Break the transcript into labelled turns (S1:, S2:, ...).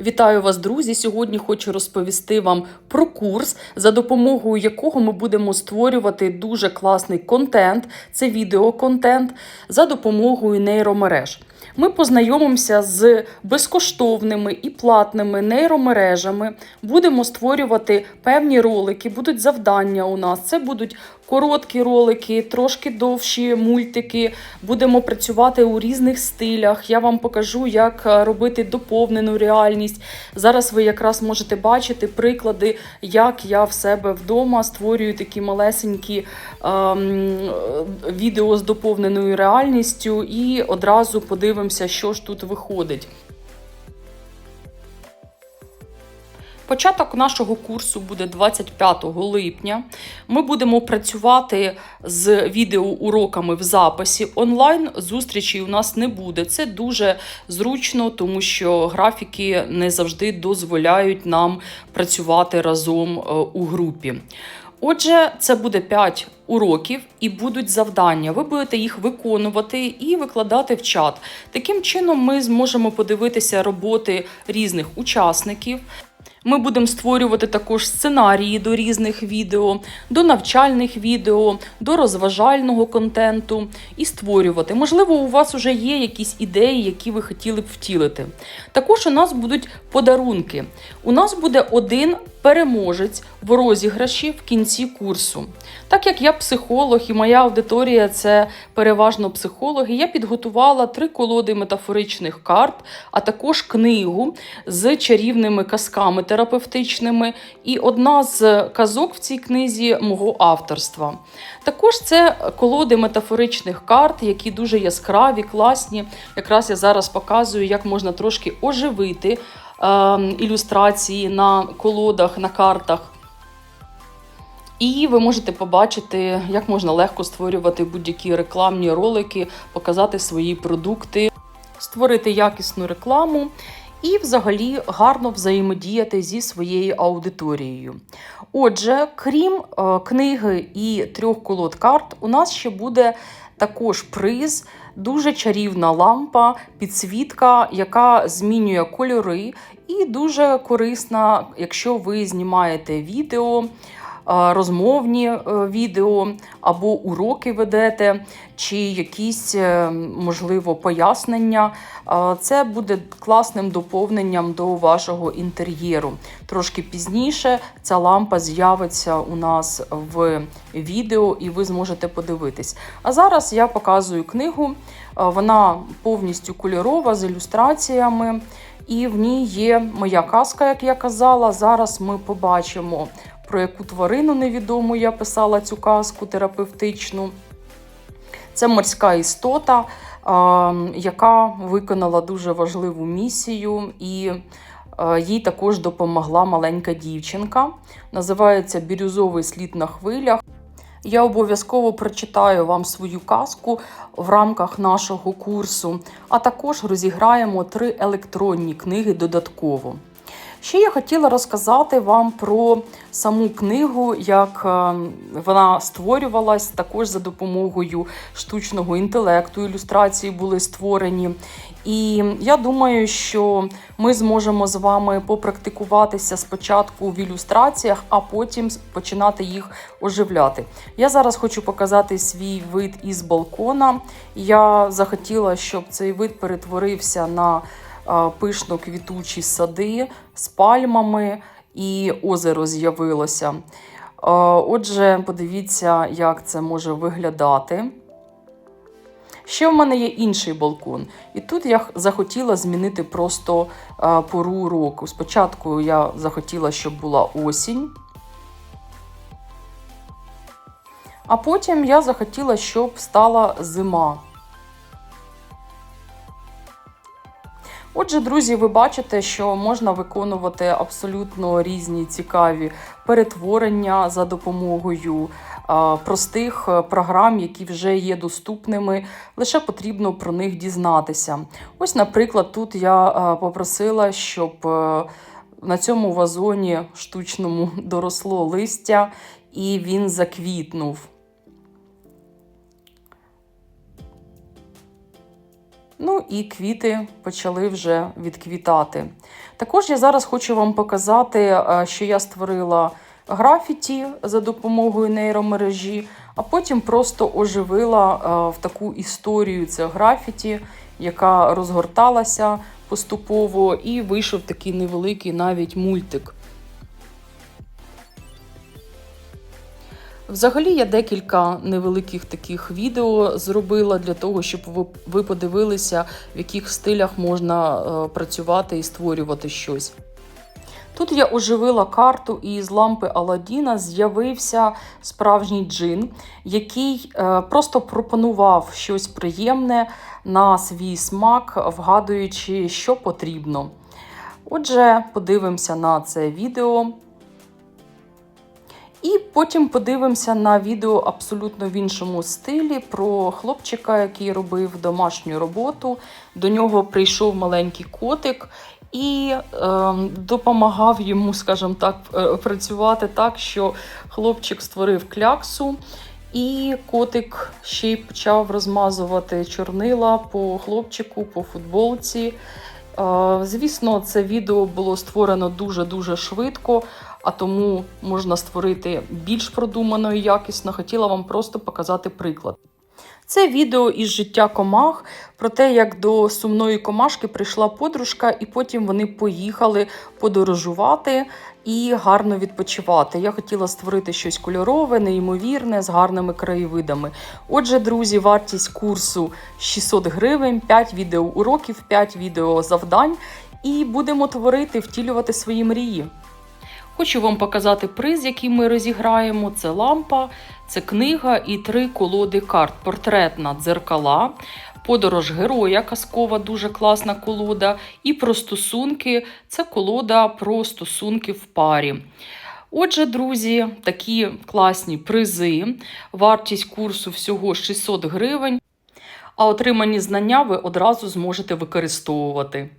S1: Вітаю вас, друзі! Сьогодні хочу розповісти вам про курс, за допомогою якого ми будемо створювати дуже класний контент, це відеоконтент, за допомогою нейромереж. Ми познайомимося з безкоштовними і платними нейромережами, будемо створювати певні ролики, будуть завдання у нас. Це будуть короткі ролики, трошки довші мультики. Будемо працювати у різних стилях. Я вам покажу, як е, робити доповнену реальність. Зараз ви якраз можете бачити приклади, як я в себе вдома створюю такі малесенькі ем, відео з доповненою реальністю, і одразу подивимося, що ж тут виходить. Початок нашого курсу буде 25 липня. Ми будемо працювати з відеоуроками в записі. Онлайн зустрічей у нас не буде. Це дуже зручно, тому що графіки не завжди дозволяють нам працювати разом е, у групі. Отже, це буде 5 уроків і будуть завдання. Ви будете їх виконувати і викладати в чат. Таким чином, ми зможемо подивитися роботи різних учасників. Ми будемо створювати також сценарії до різних відео, до навчальних відео, до розважального контенту і створювати. Можливо, у вас вже є якісь ідеї, які ви хотіли б втілити. Також у нас будуть подарунки. У нас буде один переможець в розіграші в кінці курсу. Так як я психолог і моя аудиторія це переважно психологи, я підготувала три колоди метафоричних карт, а також книгу з чарівними казками терапевтичними. І одна з казок в цій книзі мого авторства. Також це колоди метафоричних карт, які дуже яскраві, класні. Якраз я зараз показую, як можна трошки оживити ілюстрації на колодах, на картах. І ви можете побачити, як можна легко створювати будь-які рекламні ролики, показати свої продукти, створити якісну рекламу і, взагалі, гарно взаємодіяти зі своєю аудиторією. Отже, крім е, книги і трьох колод карт, у нас ще буде також приз, дуже чарівна лампа, підсвітка, яка змінює кольори, і дуже корисна, якщо ви знімаєте відео розмовні е, відео або уроки ведете, чи якісь, е, можливо, пояснення. Це буде класним доповненням до вашого інтер'єру. Трошки пізніше ця лампа з'явиться у нас в відео, і ви зможете подивитись. А зараз я показую книгу. Вона повністю кольорова з ілюстраціями. І в ній є моя казка, як я казала. Зараз ми побачимо про яку тварину невідому я писала цю казку терапевтичну. Це морська істота, яка виконала дуже важливу місію, і їй також допомогла маленька дівчинка. Називається Бірюзовий слід на хвилях. Я обов'язково прочитаю вам свою казку в рамках нашого курсу, а також розіграємо три електронні книги додатково. Ще я хотіла розказати вам про саму книгу, як е, вона створювалась також за допомогою штучного інтелекту. Ілюстрації були створені. І я думаю, що ми зможемо з вами попрактикуватися спочатку в ілюстраціях, а потім починати їх оживляти. Я зараз хочу показати свій вид із балкона. Я захотіла, щоб цей вид перетворився на пишно квітучі сади з пальмами, і озеро з'явилося. Отже, подивіться, як це може виглядати. Ще в мене є інший балкон. І тут я захотіла змінити просто пору року. Спочатку я захотіла, щоб була осінь. А потім я захотіла, щоб стала зима. Отже, друзі, ви бачите, що можна виконувати абсолютно різні цікаві перетворення за допомогою простих е, програм, які вже є доступними. Лише потрібно про них дізнатися. Ось, наприклад, тут я е, попросила, щоб е, на цьому вазоні штучному доросло листя, і він заквітнув. Ну і квіти почали вже відквітати. Також я зараз хочу вам показати, е, що я створила графіті за допомогою нейромережі, а потім просто оживила е, в таку історію це графіті, яка розгорталася поступово, і вийшов такий невеликий навіть мультик. Взагалі я декілька невеликих таких відео зробила для того, щоб ви, ви подивилися, в яких стилях можна е, працювати і створювати щось. Тут я оживила карту, і з лампи Аладдіна з'явився справжній джин, який е, просто пропонував щось приємне на свій смак, вгадуючи, що потрібно. Отже, подивимося на це відео. І потім подивимося на відео абсолютно в іншому стилі про хлопчика, який робив домашню роботу. До нього прийшов маленький котик і е, допомагав йому, скажімо так, е, працювати так, що хлопчик створив кляксу. І котик ще й почав розмазувати чорнила по хлопчику, по футболці. Е, Звісно, це відео було створено дуже-дуже швидко, а тому можна створити більш продумано і якісно. Хотіла вам просто показати приклад. Це відео із життя комах про те, як до сумної комашки прийшла подружка, і потім вони поїхали подорожувати і гарно відпочивати. Я хотіла створити щось кольорове, неймовірне, з гарними краєвидами. Отже, друзі, вартість курсу 600 гривень, 5 відеоуроків, 5 відеозавдань, і будемо творити, втілювати свої мрії. Хочу вам показати приз, який ми розіграємо. Це лампа, це книга і три колоди карт. Портретна дзеркала, подорож героя, казкова, дуже класна колода. І про стосунки це колода про стосунки в парі. Отже, друзі, такі класні призи. Вартість курсу всього 600 гривень. А отримані знання ви одразу зможете використовувати.